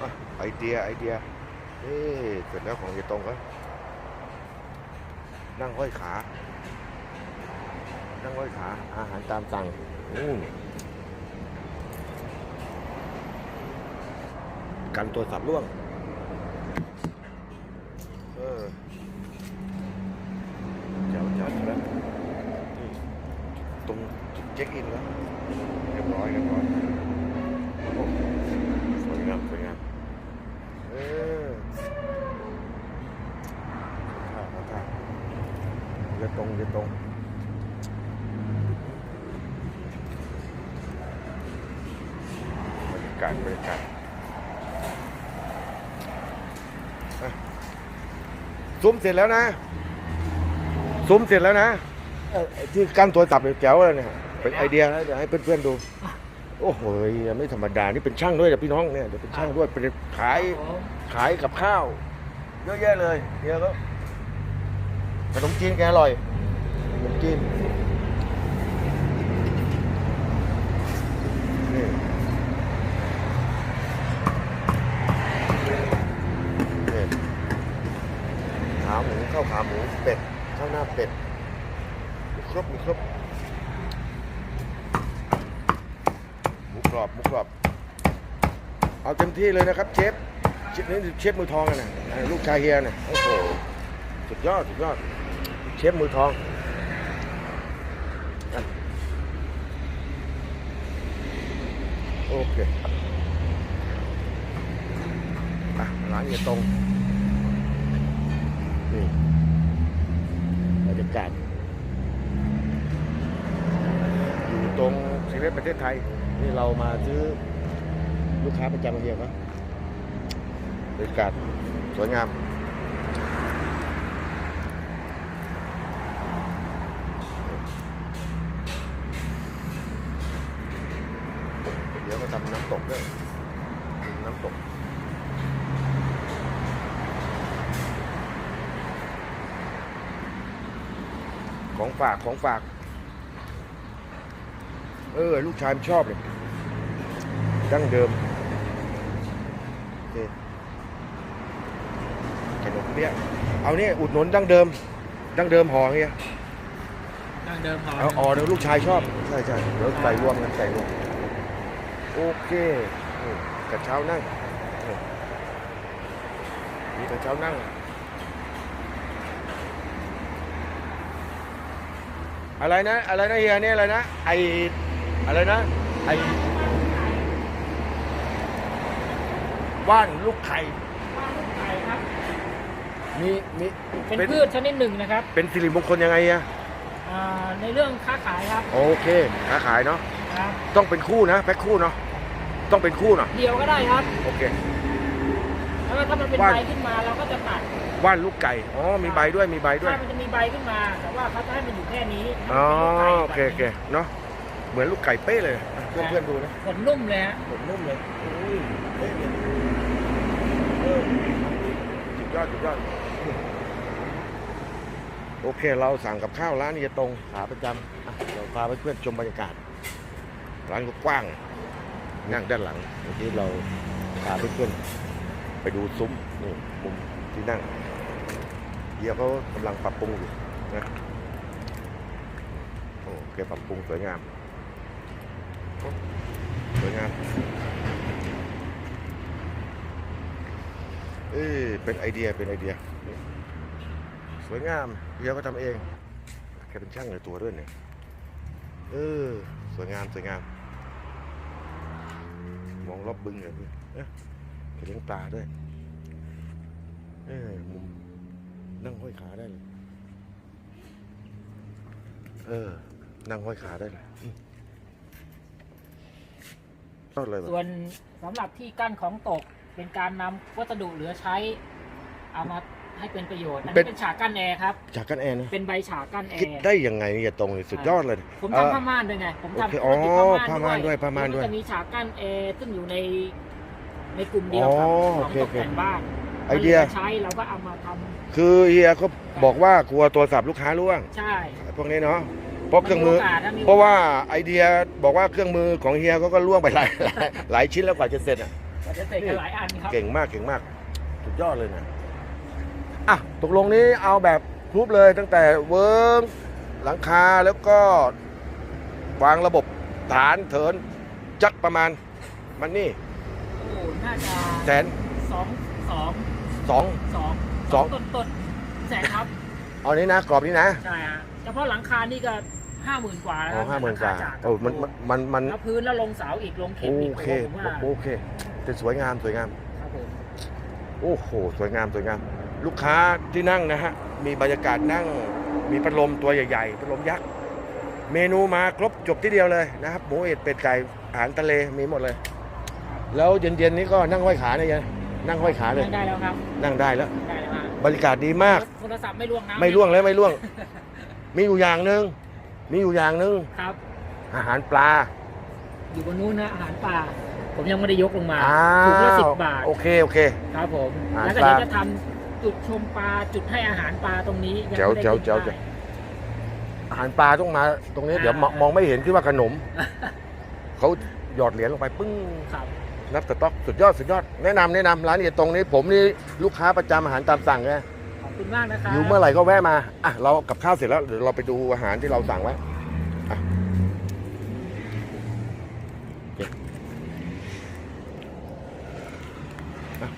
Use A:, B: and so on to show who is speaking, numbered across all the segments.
A: อไอเดียไอเดียเอ๊เสร็จแล้วของเฮียตรงก็นั่งห้อยขา นั่งห้อยขา อาหารตามสั่งอืมกันตัวสับล่วง เออเจ้าเจ้าแล้วตรงเช็คอินแล้วเรียบร้อยเรียบร้อยโอ้สวยงามสวยงามเออท่าท่าท่า จะตรงจะตรงบรรยากาศบรรยากาศอะซุ้มเสร็จแล้วนะซุ้มเสร็จแล้วนะเอ่อไอ้ที่กั้นตัวตับเนี่ยแจ๋วเลยเนี่ยเป็นไอเดียนะเดี๋ยวให้เพื่อนๆดู โอ้โหไม่ธรรมดานี่เป็นช่างด้วยนะพี่น้องเนี่ยเดี๋ยวเป็นช่างด้วยเป็นขายขายกับข้าวเยอะแยะเลยเฮียก็ ขนมจีนแกอร่อยขนมจีนนี่นี่ขาหมูข้าวขาหมูเป็ดข้าวหน้าเป็ดมีครบมีครบหมูกรอบหมูกรอบ เอาเต็มที่เลยนะครับเชฟเชฟนี่เชฟมือทองอะนะลูกชายเฮียนะโอ้โหสุดยอดสุดยอด เชฟมือทองโอเคอะร้านเฮียตรง นี่บรรยากาศอยู่ตรงเซเว่นประเทศไทย นี่เรามาซื้อลูกค้าประจำมาเฮียครับบรรยากาศสวยงาม เดี๋ยวมาทำน้ำตกด้วยน้ำตกของฝากของฝาก เออ ลูกชายมันชอบเลยดั้งเดิมโอเคขนมเปี๊ยะเอาเนี่ยอุดหนุนดั้งเดิม ดั้งเดิมห่อเงี้ย
B: ดังเดิมพอ
A: เอาอ๋อเดี๋ยวลูกชายชอบ ใช่ใช่เดี๋ยวใส่รวมกันใส่รวม โอเคนี่กระเช้านั่งนี่มีกระเช้านั่ง อะไรนะ อะไรนะเฮียนี่อะไรนะ ไออะไรนะ ไอว่านลูกไข่
B: ไข่ครับ
A: มีมี
B: เป็นพืชชนิดหนึ่งนะครับ
A: เป็นสิริมงคลยังไงอะ
B: อ่าในเรื่องค้าขายครับ
A: โอเค ค้าขายเนาะ
B: ครับ
A: ต้องเป็นคู่นะ แพ็คคู่เนาะ ต้องเป็นคู่เนาะ
B: เดียวก็ได้ครับ
A: โอเค
B: แล้วก็ถ้ามันเป็น
A: ว่าน
B: ใบขึ้นมาเราก็จะตัด
A: ว่านลูกไก่ อ๋อ มีใบด้วย มีใบด้วย
B: ถ้ามันจะมีใบขึ้นมา แต่ว่าเขาจะให้มันอยู่แค่นี้
A: อ๋อ
B: ให้มัน
A: โอเค
B: ป็น
A: โอเคเนาะ เหมือนลูกไก่เป๊ะเลย เพื่อนเพื่อนๆดูนะ
B: ขนนุ่มเลยฮะ
A: ผมนุ่มเลยอุ้ยเป๊ะเลยเออสุดยอดสุดยอด โอเค เราสั่งกับข้าวร้านนี้จะตรงขาประจำอะเราพาเพื่อนๆชมบรรยากาศ ร้านก็กว้าง นั่งด้านหลังเมื่อกี้เราพาเพื่อนๆไปดูซุ้มนี่มุมที่นั่งเฮียเขากำลังปรับปรุงอยู่นะโอ้แกปรับปรุงสวยงามสวยงามเอ้ยเป็นไอเดียเป็นไอเดีย สวยงามเฮียก็ทำเองแกเป็นช่างในตัวด้วยเนี่ยเออสวยงามสวยงาม รอบบึงเลยพี่เอ๊ะไปเลี้ยงปลาด้วยเอ้มุมนั่งห้อยขาได้เลย เออ นั่งห้อยขาได้เลยอืมยอดเลย
B: ส่วนสำหรับที่กั้นของตกเป็นการนำวัสดุเหลือใช้เอามา ให้เป็นประโยชน์อันนี้เป็นฉากกั้นแอร์ครับ
A: จากกันแอร์นะ
B: เป็นใบฉากกั้นแอ
A: คิด
B: ร์
A: ได้ยังไงเนี่ยตรงนี้สุดยอดเลย
B: ผม
A: เอ่อ
B: ทำผ้าม่านด้วยไงผม
A: โอเค
B: ทำ
A: อ๋อ
B: ธุรกิจ
A: ผ้าม่านด้วยผ้าม่านด้วย
B: แล้ก็จะมีฉากกั้นแอร์ซึ่งอยู่ในในกลุ่มเดียว
A: อ๋อ
B: กับข
A: โอ
B: อง
A: เค
B: ต
A: โอกเค
B: แต่งบ้าน
A: ไอเดีย
B: ราใช้เราก็เอามาทำ
A: คือเฮียเขาบอกว่ากลัวตัวสับลูกค้าล่วง
B: ใช่
A: พวกนี้เนาะเพราะเครื่องมือ
B: นโกาสนมี
A: เพราะว่าไอเดียบอกว่าเครื่องมือของเฮียเขาก็ล่วงไปหลายหลายหลายชิ้นแล้วกว่าจะเสร็จอะ
B: ก็จะเสร็จกันหลายอันครับ
A: เก่งมากเก่งมากสุดยอดเลยนะ อะตกลงนี้เอาแบบครบเลยตั้งแต่เวิร์งหลังคาแล้วก็วางระบบฐานเถินจักประมาณ มันนี่
B: โอ้น่าจะ
A: แสน
B: สองสอง
A: สอง
B: สอง
A: สอง
B: ต้นต้นแสนครับ
A: เอานี้นะกรอบนี้นะ
B: ใช่ฮะเฉพาะหลังคานี่ก็ห้าหมื่นกว่าแล้ว
A: อ๋อ
B: ครับ
A: ห้าหมื่นกว่า
B: ลังคจาก
A: โอ้มันมันมันมัน
B: แล้วพื้นแล้วลงเสาอีกลงเข็ม
A: โอ
B: อีก
A: เค
B: ผมว่า
A: โอเคจะสวยงามสวยงาม
B: ครับผม
A: โอ้โห สวยงามสวยงาม ลูกค้าที่นั่งนะฮะ มีบรรยากาศนั่ง มีพัดลมตัวใหญ่ๆพัดลมยักษ์เมนูมาครบจบที่เดียวเลยนะครับหมูเอ็ดเป็ดไก่อาหารทะเลมีหมดเลย แล้วเย็นๆนี้ก็นั่งห้อยขาเนี่ยยังนั่งห้อยขาเลย
B: นั่งได้แล้วครับ
A: นั่งได้แล้ว
B: ได้แล้วฮะ
A: บรรยากาศดีมาก
B: โทรศัพท์ไม่ล่วงน้ำ
A: ไม่ล่วงเลยไม่ล่วง มีอยู่อย่างหนึ่งมีอยู่อย่างหนึ่ง
B: ครับ
A: อาหารปลา
B: อยู่บนนู้นนะอาหารป่าผมยังไม่ได้ยกลงมา
A: อ้า
B: ถุงละสิ
A: ว
B: บบาท
A: โอเคโอเค
B: ครับผม
A: อาหาร
B: แล้วก็
A: ปลา
B: เดี๋ยวจะทำ จุดชมปลาจุดให้อาหารปลาตรงนี้ยัง
A: แจ๋ว
B: ไม่ได้
A: แจ๋ว
B: ขึ้น
A: แจ๋ว
B: ป้าย
A: อาหารปลาต้องมา ตรงนี้เดี๋ยวมองมองไม่เห็นที่ว่าขนม เขาหยอดเหรียญลงไปปึ้ง
B: ครับ
A: นับสต็อกสุดยอดสุดยอดแนะนำแนะนำร้านนี้ตรงนี้ ผมนี่ลูกค้าประจำอาหารตามสั่งไง
B: ขอบคุณมากนะครับ
A: อยู่เมื่อไหร่ก็แวะมาอะเรากับข้าวเสร็จแล้วเดี๋ยวเราไปดูอาหารที่เราสั่งไว้อะโอเคอะ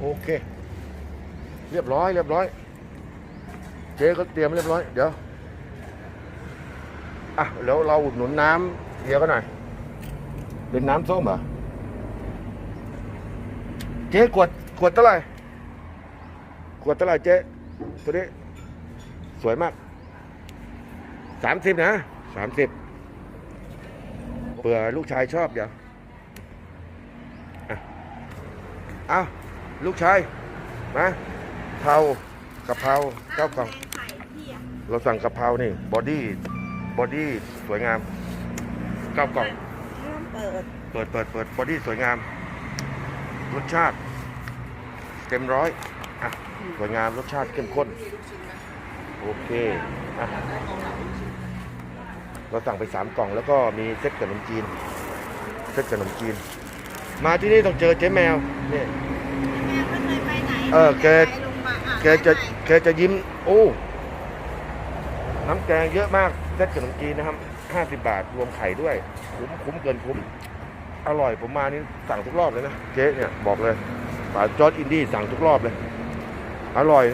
A: โอเค เรียบร้อยเรียบร้อย เจ๊ก็เตรียมเรียบร้อย เดี๋ยว อะแล้วเราอุดหนุนน้ำเฮียก็หน่อย เป็นน้ำส้มเหรอ เจ๊ขวดขวดเท่าไหร่ขวดเท่าไหร่เจ๊ตัวนี้ สวยมากสามสิบนะสามสิบเผื่อลูกชายชอบเดี๋ยวอะเอา ลูกชายมาเผากะเพราเก้ากล่อง
C: ไข่พี่อะ
A: เราสั่งกะเพรานี่บอดี้บอดี้สวยงามเก้ากล่อง
C: เริ่มเปิด
A: เปิดเปิดเปิดบอดี้สวยงาม รสชาติ เต็มร้อยอะสวยงามรสชาติเข้มข้น โอเคอะเราสั่งไปสามกล่องแล้วก็มีเซ็ตขนมจีนเซ็ตขนมจีน มาที่นี่ต้องเจอเจ๊แมวเนี่ย
C: แม่ก็เคยไปไหน
A: เออแก
C: ไปโรงพยาบาลอ่
A: แกจะ
C: ไปไหน
A: แกจะยิ้ม โอ้ น้ำแกงเยอะมากเซ็ตขนมจีนนะครับห้าสิบบาทรวมไข่ด้วย คุ้มคุ้มเกินคุ้ม อร่อยผมมานี่สั่งทุกรอบเลยนะ เจ๊เนี่ยบอกเลยป่าจอร์ดอินดี้สั่งทุกรอบเลย อร่อย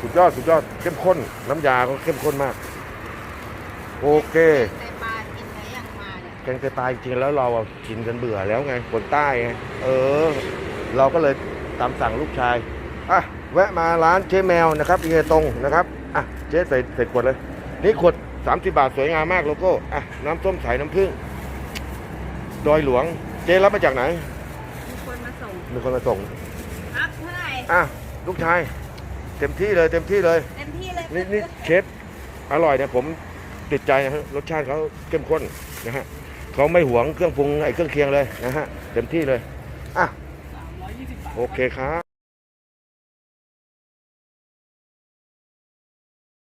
A: สุดยอดสุดยอดเข้มข้น น้ำยาก็เข้มข้นมาก โอเค
C: ในปลากินไหนอย่างมาเนี่ย
A: แกงไตปลาจริงๆแล้วเราอะกินกันเบื่อแล้วไงคนใต้ไงเออ เราก็เลยตามสั่งลูกชาย อะแวะมาร้านเจ๊แมวนะครับเฮียตรงนะครับอะเจ๊ใส่ใส่ขวดเลย นี่ขวด 30 บาทสวยงามมากโลโก้อะน้ำส้มสายน้ำผึ้งดอยหลวง เจ๊รับมาจากไหน
C: มีคนมาส่ง
A: มีคนมาส่ง
C: ครับเท่าไหร่
A: อะลูกชาย เต็มที่เลยเต็มที่เลย
C: เต็มที่เลย
A: นี่นี่เชฟอร่อยเนี่ยผมติดใจนะฮะรสชาติเขาเข้มข้นนะฮะเขาไม่หวงเครื่องปรุงไอ้เครื่องเคียงเลยนะฮะเต็มที่เลยอะ
B: สามร้อยยี่สิบบาท
A: โอเคครับ